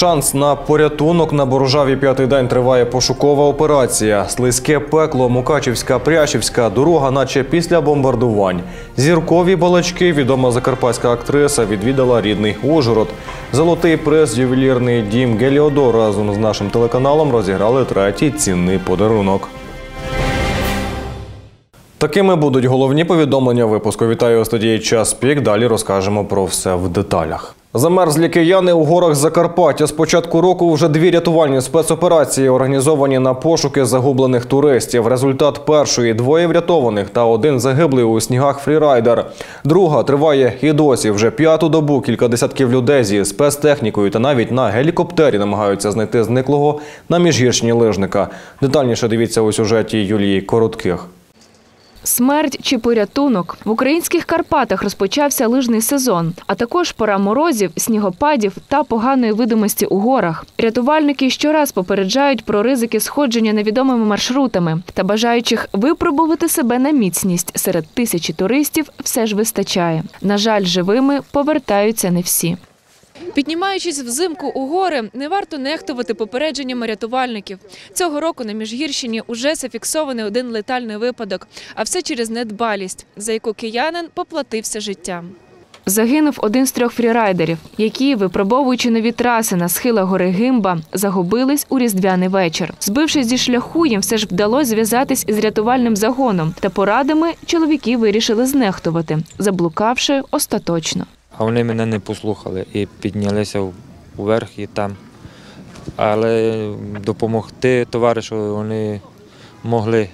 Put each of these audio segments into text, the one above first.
шанс на порятунок на Боржаві п'ятий день триває пошукова операція. Слизьке пекло, Мукачівська, Прящівська, дорога, наче після бомбардувань. Зіркові балачки, відома закарпатська актриса, відвідала рідний Ужгород. Золотий приз, ювелірний дім Геліодор разом з нашим телеканалом розіграли третій цінний подарунок. Такими будуть головні повідомлення випуску. Вітаю у студії час пік. Далі розкажемо про все в деталях. Замерзлі кияни у горах Закарпаття. З початку року вже дві рятувальні спецоперації організовані на пошуки загублених туристів. Результат першої двоє врятованих та один загиблий у снігах фрірайдер. Друга триває і досі. Вже п'яту добу кілька десятків людей зі спецтехнікою та навіть на гелікоптері намагаються знайти зниклого на міжгіршні лижника. Детальніше дивіться у сюжеті Юлії Коротких. Смерть чи порятунок в українських Карпатах розпочався лижний сезон, а також пора морозів, снігопадів та поганої видимості у горах. Рятувальники щораз попереджають про ризики сходження невідомими маршрутами та бажаючих випробувати себе на міцність серед тисячі туристів все ж вистачає. На жаль, живими повертаються не всі. Піднімаючись взимку у гори, не варто нехтувати попередженнями рятувальників. Цього року на Міжгірщині уже зафіксований один летальний випадок, а все через недбалість, за яку киянин поплатився життям. Загинув один з трьох фрірайдерів, які, випробовуючи нові траси на схилах гори Гимба, загубились у різдвяний вечір. Збившись зі шляху, їм все ж вдалося зв'язатись із рятувальним загоном, та порадами чоловіки вирішили знехтувати, заблукавши остаточно. А вони мене не послухали і піднялися вверх і там. Але допомогти товаришу вони могли,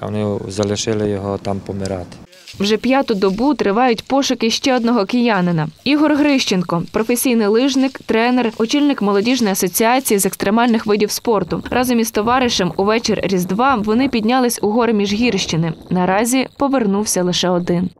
а вони залишили його там помирати. Вже п'яту добу тривають пошуки ще одного киянина. Ігор Грищенко, професійний лижник, тренер, очільник молодіжної асоціації з екстремальних видів спорту. Разом із товаришем у вечір Різдва вони піднялись у гори Міжгірщини. Наразі повернувся лише один.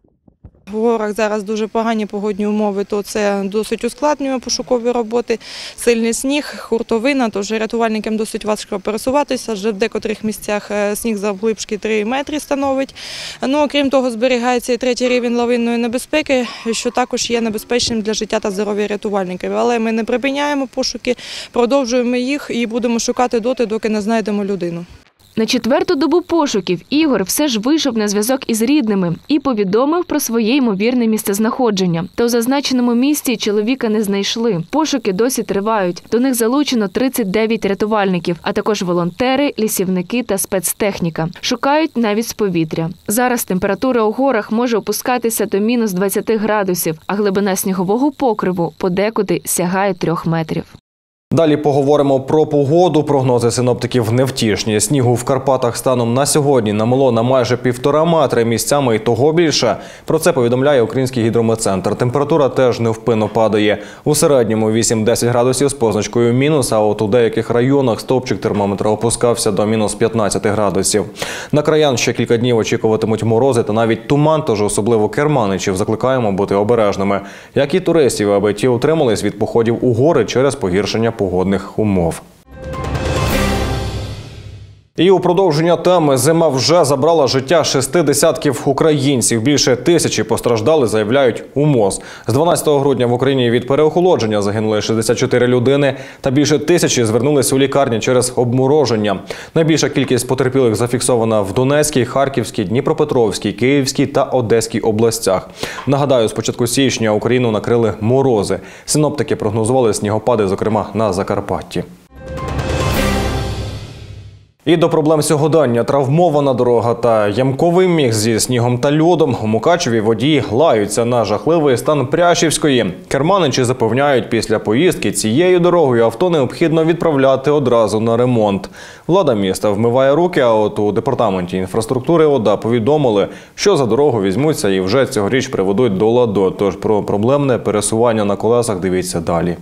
В горах зараз дуже погані погодні умови, то це досить ускладнює пошукові роботи, сильний сніг, хуртовина, тож рятувальникам досить важко пересуватися. Вже в декотрих місцях е, сніг завглибшки 3 метри становить. Ну, окрім того, зберігається і третій рівень лавинної небезпеки, що також є небезпечним для життя та здоров'я рятувальників. Але ми не припиняємо пошуки, продовжуємо їх і будемо шукати доти, доки не знайдемо людину. На четверту добу пошуків Ігор все ж вийшов на зв'язок із рідними і повідомив про своє ймовірне місцезнаходження. Та у зазначеному місці чоловіка не знайшли. Пошуки досі тривають. До них залучено 39 рятувальників, а також волонтери, лісівники та спецтехніка. Шукають навіть з повітря. Зараз температура у горах може опускатися до мінус 20 градусів, а глибина снігового покриву подекуди сягає трьох метрів. Далі поговоримо про погоду. Прогнози синоптиків невтішні. Снігу в Карпатах станом на сьогодні намело на майже півтора метри місцями і того більше. Про це повідомляє Український гідрометцентр. Температура теж невпинно падає. У середньому 8-10 градусів з позначкою мінус. А от у деяких районах стовпчик термометра опускався до мінус 15 градусів. На краян ще кілька днів очікуватимуть морози та навіть туман. Тож особливо керманичів закликаємо бути обережними, як і туристів, аби ті утримались від походів у гори через погіршення погодних умов. І у продовження теми зима вже забрала життя шести десятків українців. Більше тисячі постраждали, заявляють у МОЗ. З 12 грудня в Україні від переохолодження загинули 64 людини, та більше тисячі звернулись у лікарні через обмороження. Найбільша кількість потерпілих зафіксована в Донецькій, Харківській, Дніпропетровській, Київській та Одеській областях. Нагадаю, з початку січня Україну накрили морози. Синоптики прогнозували снігопади, зокрема на Закарпатті. І до проблем сьогодення травмована дорога та ямковий міг зі снігом та льодом. У Мукачеві водії лаються на жахливий стан Пряшівської. Керманичі запевняють, після поїздки цією дорогою авто необхідно відправляти одразу на ремонт. Влада міста вмиває руки, а от у департаменті інфраструктури ОДА повідомили, що за дорогу візьмуться і вже цьогоріч приведуть до ладу. Тож про проблемне пересування на колесах дивіться далі.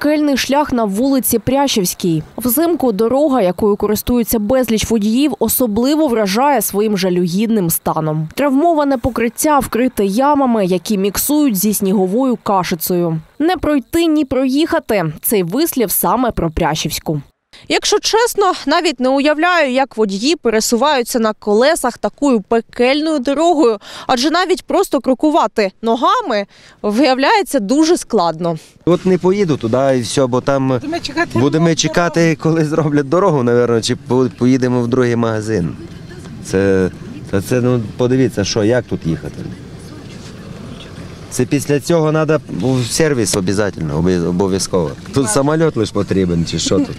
Пекельний шлях на вулиці Прящівській. Взимку дорога, якою користуються безліч водіїв, особливо вражає своїм жалюгідним станом. Травмоване покриття вкрите ямами, які міксують зі сніговою кашицею. Не пройти ні проїхати. Цей вислів саме про Прящівську. Якщо чесно, навіть не уявляю, як водії пересуваються на колесах такою пекельною дорогою, адже навіть просто крокувати ногами виявляється дуже складно. От не поїду туди і все, бо там будемо чекати, коли зроблять дорогу, напевно, чи по- поїдемо в другий магазин. Це, це, це ну, подивіться, що, як тут їхати. Це після цього треба в сервіс обов'язково, обов'язково. Тут самоліт лише потрібен, чи що тут?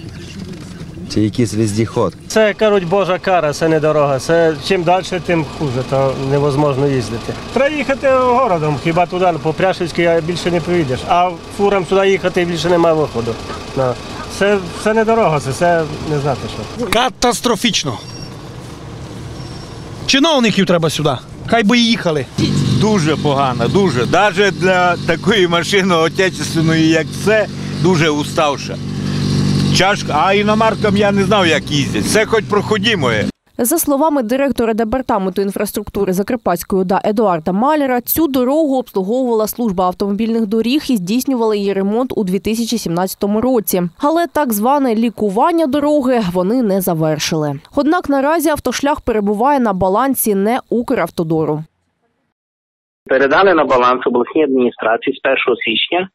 Чи якийсь вездіход. Це кажуть Божа кара, це не дорога. Це чим далі, тим хуже, то невозможно їздити. Треба їхати городом, хіба туди, по Пряшівській більше не поїдеш. А фурам сюди їхати більше немає виходу. Ну, Це, це не дорога, це, це не знати що. Катастрофічно. Чиновників треба сюди. Хай би їхали. Дуже погано, дуже. Навіть для такої машини отечественної, як це, дуже уставша. Чашка, а іномаркам я не знав, як їздять. Це хоч проходімо. За словами директора департаменту інфраструктури Закарпатської ОДА Едуарда Малера, цю дорогу обслуговувала служба автомобільних доріг і здійснювала її ремонт у 2017 році. Але так зване лікування дороги вони не завершили. Однак наразі автошлях перебуває на балансі не Укравтодору. передали на баланс обласній адміністрації з 1 січня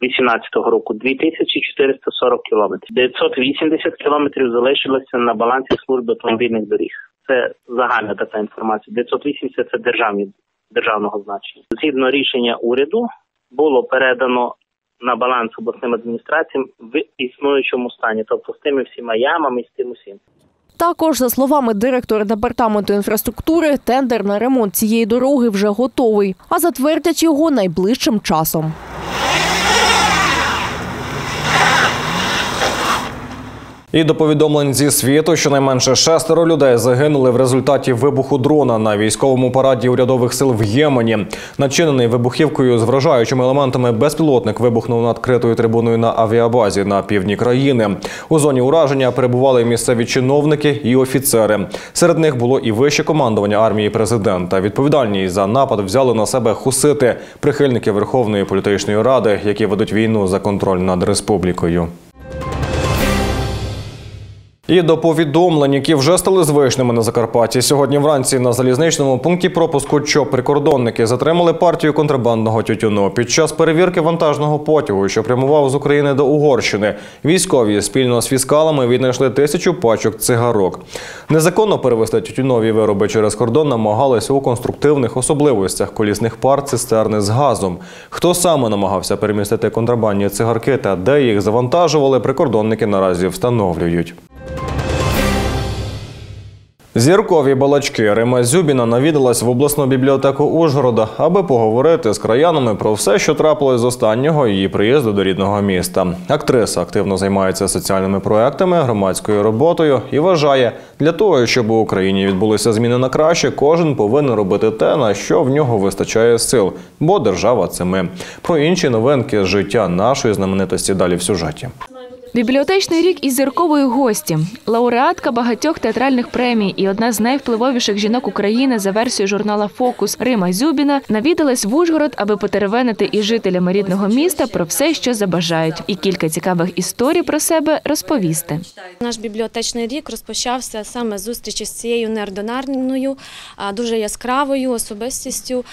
2018 року 2440 кілометрів. 980 кілометрів залишилося на балансі служби автомобільних доріг. Це загальна така інформація. 980 – це державні державного значення. Згідно рішення уряду було передано на баланс обласним адміністраціям в існуючому стані, тобто з тими всіма ямами, з тим усім. Також, за словами директора департаменту інфраструктури, тендер на ремонт цієї дороги вже готовий, а затвердять його найближчим часом. І до повідомлень зі світу, щонайменше шестеро людей загинули в результаті вибуху дрона на військовому параді урядових сил в Ємені. Начинений вибухівкою з вражаючими елементами безпілотник вибухнув над критою трибуною на авіабазі на півдні країни. У зоні ураження перебували місцеві чиновники і офіцери. Серед них було і вище командування армії президента. Відповідальність за напад взяли на себе хусити, прихильники Верховної політичної ради, які ведуть війну за контроль над республікою. І до повідомлень, які вже стали звичними на Закарпатті. Сьогодні вранці на залізничному пункті пропуску ЧОП прикордонники затримали партію контрабандного тютюну. Під час перевірки вантажного потягу, що прямував з України до Угорщини, військові спільно з фіскалами віднайшли тисячу пачок цигарок. Незаконно перевезти тютюнові вироби через кордон намагалися у конструктивних особливостях колісних пар цистерни з газом. Хто саме намагався перемістити контрабандні цигарки та де їх завантажували, прикордонники наразі встановлюють. Зіркові балачки Рима Зюбіна навідалась в обласну бібліотеку Ужгорода, аби поговорити з краянами про все, що трапилось з останнього її приїзду до рідного міста. Актриса активно займається соціальними проектами, громадською роботою і вважає, для того, щоб у Україні відбулися зміни на краще, кожен повинен робити те, на що в нього вистачає сил, бо держава це ми. Про інші новинки життя нашої знаменитості далі в сюжеті. Бібліотечний рік із зірковою гості, лауреатка багатьох театральних премій і одна з найвпливовіших жінок України за версією журнала Фокус Рима Зюбіна навідалась в Ужгород, аби потеревенити із жителями рідного міста про все, що забажають, і кілька цікавих історій про себе розповісти. Наш бібліотечний рік розпочався саме з зустрічі з цією неординарною, дуже яскравою особистістю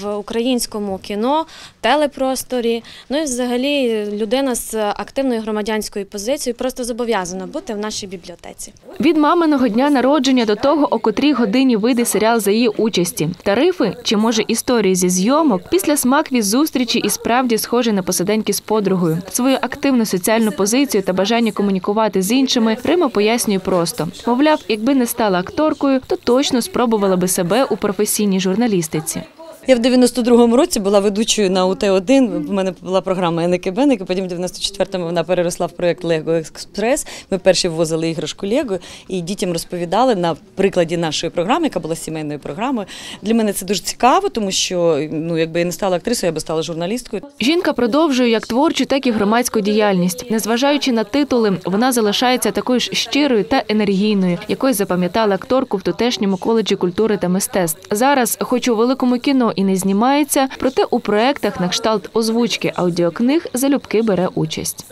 в українському кіно, телепросторі. Ну і взагалі людина з активною громадянською позицією просто зобов'язана бути в нашій бібліотеці. Від маминого дня народження до того, о котрій годині вийде серіал за її участі. Тарифи чи може історії зі зйомок після смакві зустрічі і справді схожі на посиденьки з подругою. Свою активну соціальну позицію та бажання комунікувати з іншими Рима пояснює просто: мовляв, якби не стала акторкою, то точно спробувала би себе у професійній журналістиці. Я в 92-му році була ведучою на УТ-1, у мене була програма Еники Беники, потім в 94-му вона переросла в проєкт Лего Експрес. Ми перші ввозили іграшку Лего і дітям розповідали на прикладі нашої програми, яка була сімейною програмою. Для мене це дуже цікаво, тому що ну, якби я не стала актрисою, я би стала журналісткою. Жінка продовжує як творчу, так і громадську діяльність. Незважаючи на титули, вона залишається такою ж щирою та енергійною, якою запам'ятала акторку в тутешньому коледжі культури та мистецтв. Зараз, хоч у великому кіно і не знімається, проте у проектах на кшталт озвучки аудіокниг залюбки бере участь.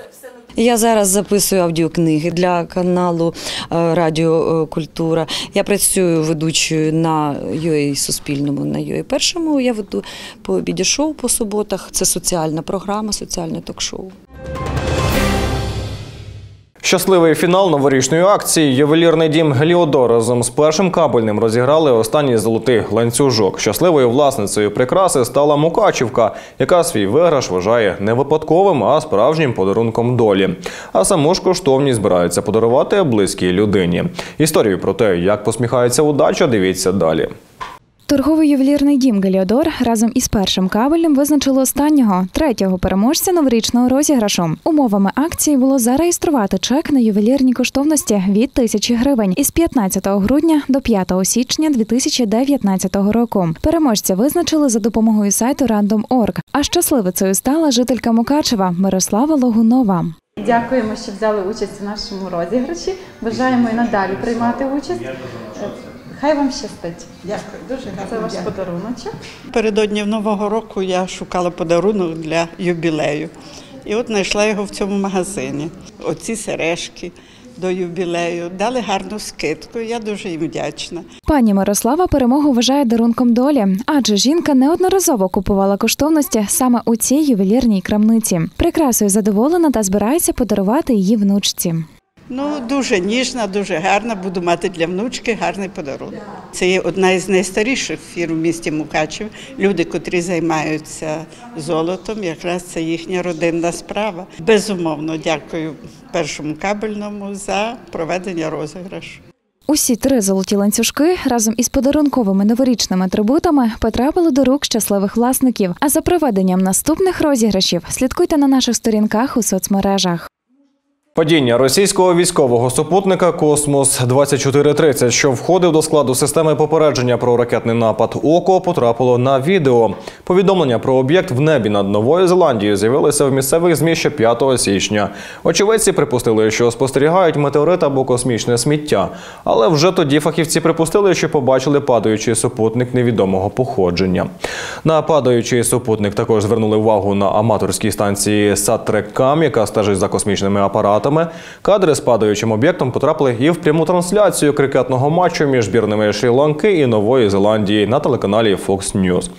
Я зараз записую аудіокниги для каналу е, Радіо е, Культура. Я працюю ведучою на UA Суспільному, на UA Першому. Я веду по обіді шоу по суботах. Це соціальна програма, соціальне ток-шоу. Щасливий фінал новорічної акції ювелірний дім Геліодор разом з першим кабельним розіграли останній золотий ланцюжок. Щасливою власницею прикраси стала Мукачівка, яка свій виграш вважає не випадковим, а справжнім подарунком долі. А саму ж коштовність збираються подарувати близькій людині. Історію про те, як посміхається удача, дивіться далі. Торговий ювелірний дім Геліодор разом із першим кабелем визначили останнього третього переможця новорічного розіграшу. Умовами акції було зареєструвати чек на ювелірні коштовності від тисячі гривень із 15 грудня до 5 січня 2019 року. Переможця визначили за допомогою сайту Random.org. А щасливицею стала жителька Мукачева Мирослава Логунова. Дякуємо, що взяли участь у нашому розіграші. Бажаємо і надалі приймати участь. Хай вам щастить. Дякую, дуже гарно. Це ваш дякую. подаруночок. Передодні Нового року я шукала подарунок для юбілею. І от знайшла його в цьому магазині. Оці сережки до юбілею дали гарну скидку. Я дуже їм вдячна. Пані Мирослава перемогу вважає дарунком долі, адже жінка неодноразово купувала коштовності саме у цій ювелірній крамниці. Прикрасою задоволена та збирається подарувати її внучці. Ну, дуже ніжна, дуже гарна. Буду мати для внучки гарний подарунок. Це є одна із найстаріших фірм в місті Мукачев. Люди, котрі займаються золотом, якраз це їхня родинна справа. Безумовно, дякую першому кабельному за проведення розіграшу. Усі три золоті ланцюжки разом із подарунковими новорічними атрибутами потрапили до рук щасливих власників. А за проведенням наступних розіграшів слідкуйте на наших сторінках у соцмережах. Падіння російського військового супутника Космос 2430 що входив до складу системи попередження про ракетний напад ОКО, потрапило на відео. Повідомлення про об'єкт в небі над Новою Зеландією з'явилися в місцевих змі ще 5 січня. Очевидці припустили, що спостерігають метеорит або космічне сміття. Але вже тоді фахівці припустили, що побачили падаючий супутник невідомого походження. На падаючий супутник також звернули увагу на аматорській станції Сатрекам, яка стежить за космічними апаратами. Кадри з падаючим об'єктом потрапили і в пряму трансляцію крикетного матчу між збірними Шрі-Ланки і Нової Зеландії на телеканалі Fox News.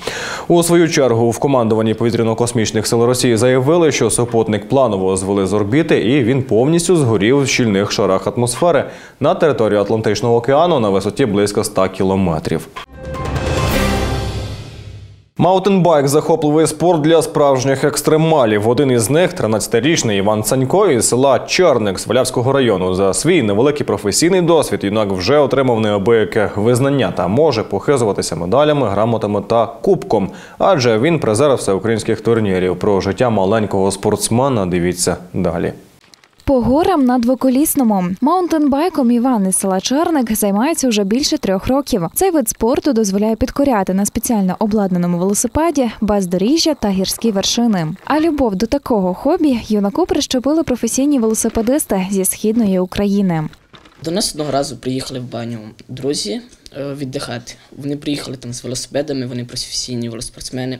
У свою чергу в командуванні повітряно-космічних сил Росії заявили, що супутник планово звели з орбіти, і він повністю згорів в щільних шарах атмосфери на території Атлантичного океану на висоті близько 100 кілометрів. Маутенбайк захопливий спорт для справжніх екстремалів. Один із них 13-річний Іван Цанько із села Черник Свалявського району. За свій невеликий професійний досвід юнак вже отримав неабияке визнання та може похизуватися медалями, грамотами та кубком, адже він призер всеукраїнських турнірів. Про життя маленького спортсмена дивіться далі. По горам на двоколісному маунтенбайком Іван із села Черник займається вже більше трьох років. Цей вид спорту дозволяє підкоряти на спеціально обладнаному велосипеді бездоріжжя та гірські вершини. А любов до такого хобі юнаку прищепили професійні велосипедисти зі східної України. До нас одного разу приїхали в баню друзі е, віддихати. Вони приїхали там з велосипедами, вони професійні велоспортсмени.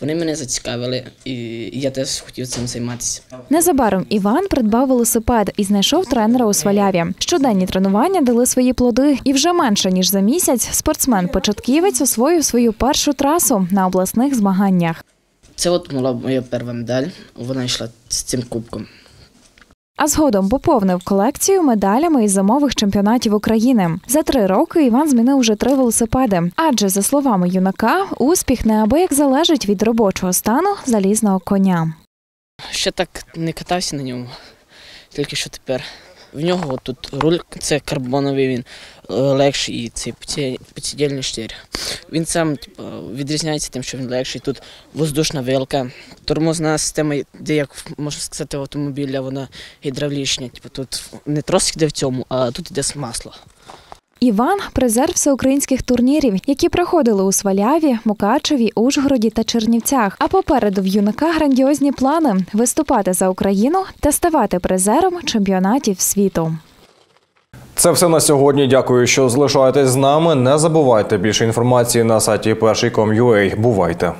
Вони мене зацікавили, і я теж хотів цим займатися. Незабаром Іван придбав велосипед і знайшов тренера у Сваляві. Щоденні тренування дали свої плоди, і вже менше ніж за місяць спортсмен-початківець освоїв свою першу трасу на обласних змаганнях. Це от була моя перша медаль. Вона йшла з цим кубком. А згодом поповнив колекцію медалями із зимових чемпіонатів України. За три роки Іван змінив уже три велосипеди. Адже, за словами юнака, успіх неабияк залежить від робочого стану залізного коня. Ще так не катався на ньому, тільки що тепер. В нього тут руль це карбоновий, він е, легший і цей підсідельний штир. Він сам типу, відрізняється тим, що він легший. Тут воздушна вилка, тормозна система, де, як можна сказати, автомобіля, вона гідравлічна. Типу, тут не трос йде в цьому, а тут йде масло. Іван призер всеукраїнських турнірів, які проходили у Сваляві, Мукачеві, Ужгороді та Чернівцях. А попереду в юнака грандіозні плани виступати за Україну та ставати призером чемпіонатів світу. Це все на сьогодні. Дякую, що залишаєтесь з нами. Не забувайте більше інформації на сайті перший.com.ua. Бувайте.